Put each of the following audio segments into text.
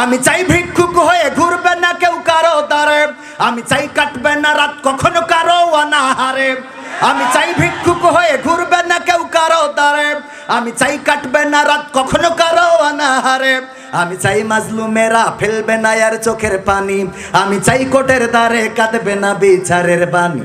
আমি চাই ভিক্ষুক হয়ে ঘুরবে না কেউ কারও দ্বারে। আমি চাই কাটবে না রাত কখনো কারও অনাহারে। আমি চাই ভিক্ষুক হয়ে ঘুরবে না কেউ কারও দ্বারে। আমি চাই কাটবে না রাত কখনো কারও অনাহারে। আমি চাই মাজলুমেরা ফেলবে না আর চোখের পানি। আমি চাই কোটের দ্বারে কাঁদবে না বিচারের বাণী।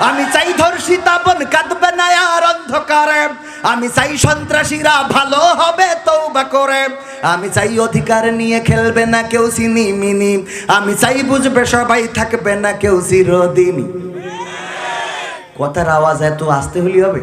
আমি চাই ধর্ষিতা বোন কাঁদবে না আর অন্ধকারে। আমি চাই সন্ত্রাসীরা ভালো হবে তো বা করে। আমি চাই অধিকার নিয়ে খেলবে না কেউ সিনি মিনি। আমি চাই বুঝবে সবাই থাকবে না কেউ চিরদিনী। কথার আওয়াজ এত আসতে হলি হবে?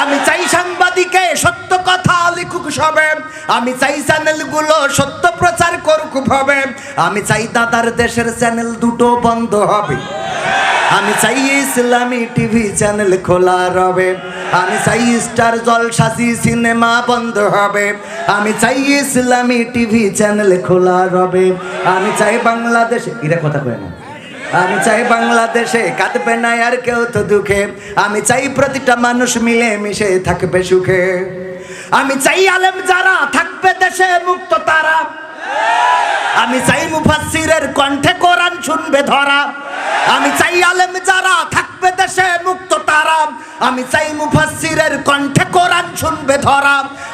আমি চাই সাংবাদিকে সত্য কথা লিখুক সবে। আমি চাই চ্যানেলগুলো সত্য প্রচার করুক ভবে। আমি চাই দাদার দেশের চ্যানেল দুটো বন্ধ হবে। আমি চাই ইসলামী টিভি চ্যানেল খোলা রবে। আমি চাই স্টার জলসাসি সিনেমা বন্ধ হবে। আমি চাই ইসলামী টিভি চ্যানেল খোলা রবে। আমি চাই বাংলাদেশে এরা কথা কয় না। আমি চাই বাংলাদেশে কাঁদবে না আর কেউ তো দুঃখে। আমি চাই প্রতিটা মানুষ মিলে মিশে থাকবে সুখে। আমি চাই আলেম যারা থাকবে দেশে মুক্ত তারা। আমি চাই মুফাসসিরের কণ্ঠে কোরআন শুনবে ধরা। আমি চাই আলেম যারা থাকবে দেশে মুক্ত তারা। আমি চাই মুফাসসিরের কণ্ঠে কোরআন শুনবে ধরা।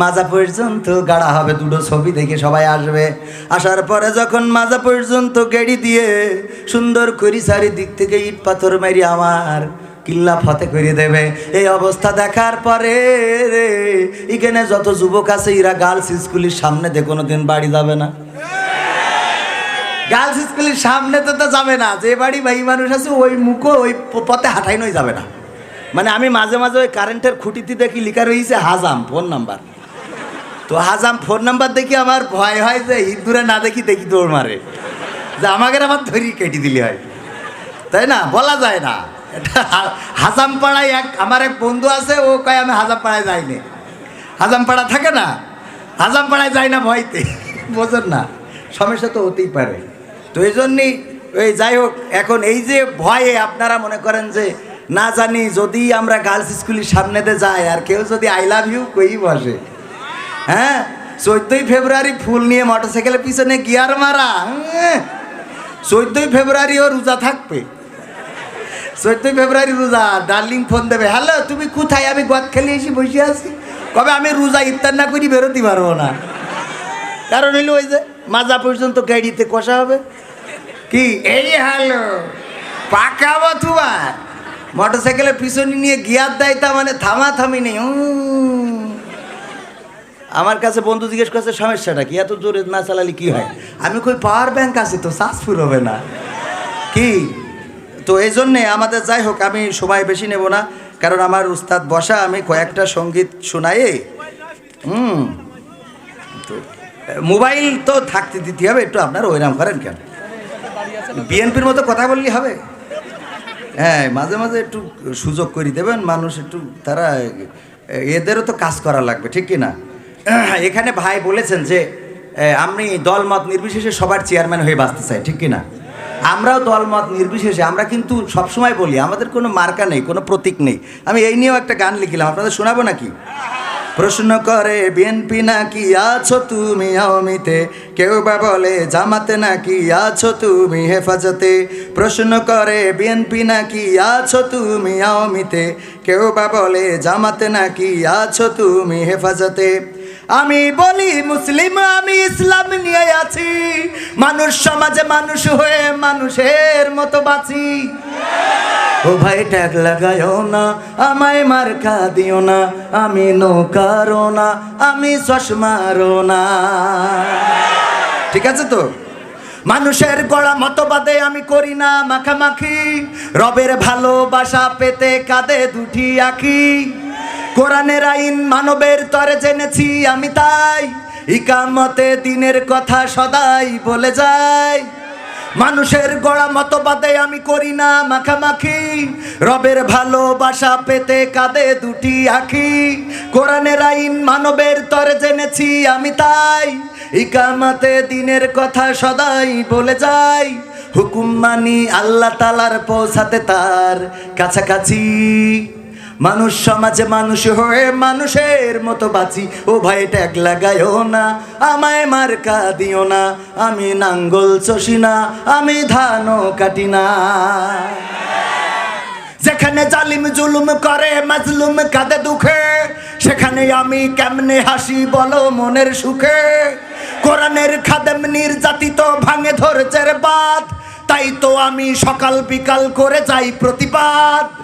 মাজা পর্যন্ত গাড়া হবে, দুটো ছবি দেখে সবাই আসবে। আসার পরে যখন মাজা পর্যন্ত গেড়ি দিয়ে সুন্দর করি চারিদিক থেকে ইট পাথর মারি আমার কিল্লা ফতে করে দেবে। এই অবস্থা দেখার পরে রে, এখানে যত যুবক আছে, এরা গার্লস স্কুলের সামনে দিয়ে কোনো দিন বাড়ি যাবে না। গার্লস স্কুলের সামনে তো তো যাবে না, যে বাড়ি ভাই মানুষ আছে, ওই মুখো ওই পথে হাঁটাই নই যাবে না। মানে আমি মাঝে মাঝে ওই কারেন্টের খুঁটিতে দেখি, লিখা রয়েছে হাজাম ফোন নাম্বার তো হাজাম ফোন নাম্বার দেখি আমার ভয় হয় যে ইঁদুরে না দেখি দেখি দৌড় মারে। যে আমাকে আবার ধরি কেটে দিলি হয়। তাই না? বলা যায় না। হাজাম পাড়ায় এক আমার এক বন্ধু আছে, ও কয়, আমি হাজাম পাড়ায় যাইনি হাজাম পাড়া থাকে না? হাজাম পাড়ায় যাই না ভয়তে? বোঝেন না। সমস্যা তো হতেই পারে। তো এই জন্যই ওই যাই হোক, এখন এই যে ভয়ে আপনারা মনে করেন যে না জানি যদি আমরা গার্লস স্কুলের সামনেতে যাই, আর কেউ যদি আই লাভ ইউ কই বসে। হ্যাঁ চোদ্দই ফেব্রুয়ারি ফুল নিয়ে মোটরসাইকেলের পিছনে গিয়ার মারা চোদ্দই ফেব্রুয়ারি ও রোজা থাকবে। চোদ্দই ফেব্রুয়ারি রোজা ডার্লিং ফোন দেবে। হ্যালো তুমি কোথায়? আমি গদ খেলে এসে বসে আছি। কবে আমি রোজা ইফতার না করি বেরোতে পারব না। কারণ হইল ওই যে মাজা পর্যন্ত গাড়িতে কষা হবে। কি? এই হ্যালো পাকাবো তোমার মোটরসাইকেলের পিছনে নিয়ে গিয়ার দেয় তা মানে থামা থামি নেই। আমার কাছে বন্ধু জিজ্ঞেস করছে, সমস্যাটা কি? এত জোরে না চালালে কি হয়? আমি কই, পাওয়ার ব্যাংক আছে তো সাসফুর হবে না। কি? তো এই জন্যে আমাদের যাই হোক, আমি সময় বেশি নেব না, কারণ আমার উস্তাদ বসা, আমি কয়েকটা সংগীত শোনাই। হুম। তো, মোবাইল তো থাকতে দিতে হবে, একটু আপনার ওইরাম করেন কেন? বিএনপির মতো কথা বললেই হবে। হ্যাঁ মাঝে মাঝে একটু সুযোগ করে দেবেন, মানুষ একটু তারা, এদেরও তো কাজ করা লাগবে, ঠিক কি না? এখানে ভাই বলেছেন যে আমি দলমত নির্বিশেষে সবার চেয়ারম্যান হয়ে বাঁচতে চাই, ঠিক কি না আমরাও দলমত নির্বিশেষে, আমরা কিন্তু সবসময় বলি, আমাদের কোনো মার্কা নেই, কোনো প্রতীক নেই। আমি এই নিয়েও একটা গান লিখিলাম, আপনাদের শোনাবো নাকি? প্রশ্ন করে বিএনপি নাকি আছো তুমি আওয়ামীতে? কেউ বা বলে, জামাতে নাকি আছো তুমি হেফাজতে? প্রশ্ন করে বিএনপি নাকি আছো তুমি আওয়ামীতে? কেউ বা বলে, জামাতে নাকি আছো তুমি হেফাজতে? আমি বলি মুসলিম, আমি ইসলাম নিয়ে আছি। মানুষ সমাজে মানুষ হয়ে মানুষের মতো বাঁচি। ও ভাই, ট্যাগ লাগায়ও না, আমায় মার্কা দিও না, আমি নৌকারও না, আমি চশমারও না। ঠিক আছে তো? মানুষের গড়া মতবাদে আমি করি না মাখামাখি। রবের ভালোবাসা পেতে কাঁদে দুটি আঁকি কোরআনের আইন মানবের তরে জেনেছি আমি তাই। ইকামতে দিনের কথা সদাই বলে যাই। মানুষের গড়া মতবাদে আমি করি না মাখামাখি। রবের ভালোবাসা পেতে কাঁদে দুটি আখি। কোরআনের আইন মানবের তরে জেনেছি আমি তাই। ইকামাতে দিনের কথা সদাই বলে যাই। হুকুম মানি আল্লাহ তালার পৌঁছাতে তার কাছাকাছি। মানুষ সমাজে মানুষ হয়ে মানুষের মতো বাঁচি। ও ভাই, ট্যাগ লাগায়ও না, আমায় মার্কা দিও না। আমি নাঙ্গল চষি না, আমি ধানও কাটি না। যেখানে জালিম জুলুম করে, মাজলুম কাঁদে দুঃখে, সেখানে আমি কেমনে হাসি বলো মনের সুখে? কোরআনের খাদেম নির্যাতিত ভাঙে ধরছের বাদ তাই তো আমি সকাল বিকাল করে যাই প্রতিবাদ।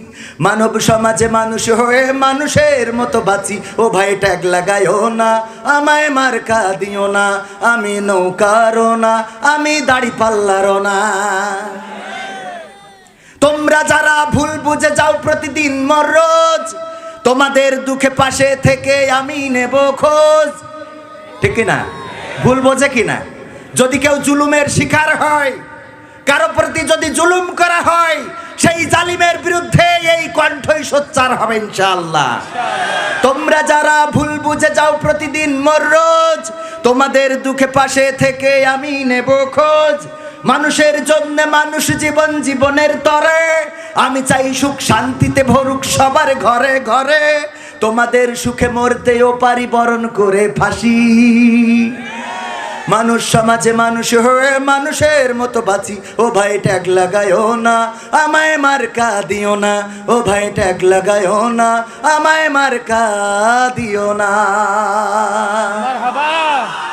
মানব সমাজে মানুষ হয়ে মানুষের মতো বাঁচি। ও ভাই, ট্যাগ লাগাইও না, আমায় মার্কা দিও না, আমি নৌকারও না, আমি দাড়ি পাল্লারও না। তোমরা যারা ভুল বুঝে যাও প্রতিদিন মররোজ তোমাদের দুঃখে পাশে থেকে আমি নেব খোঁজ। ঠিক না ভুল বোঝে কিনা? যদি কেউ জুলুমের শিকার হয়, কারও প্রতি যদি জুলুম করা হয় সেই জালিমের বিরুদ্ধে এই কণ্ঠই সোচ্চার হবে ইনশাআল্লাহ। তোমরা যারা ভুল বুঝে যাও প্রতিদিন মোর রোজ, তোমাদের দুঃখে পাশে থেকে আমি নেব খোঁজ। মানুষের জন্য মানুষ জীবন জীবনের তরে, আমি চাই সুখ শান্তিতে ভরুক সবার ঘরে ঘরে। তোমাদের সুখে মরতেও পারি বরণ করে ফাঁসি। মানুষ সমাজে মানুষ হয়ে মানুষের মতো বাঁচি। ও ভাই ট্যাগ লাগায়ও না আমায় মার্কা দিও না। ও ভাই ট্যাগ লাগায়ও না আমায় মার্কা দিও না।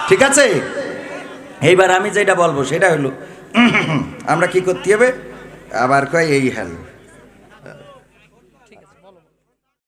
ঠিক আছে? এইবার আমি যেটা বলব সেটা হলো আমরা কি করতে হবে? আবার কয় এই হাল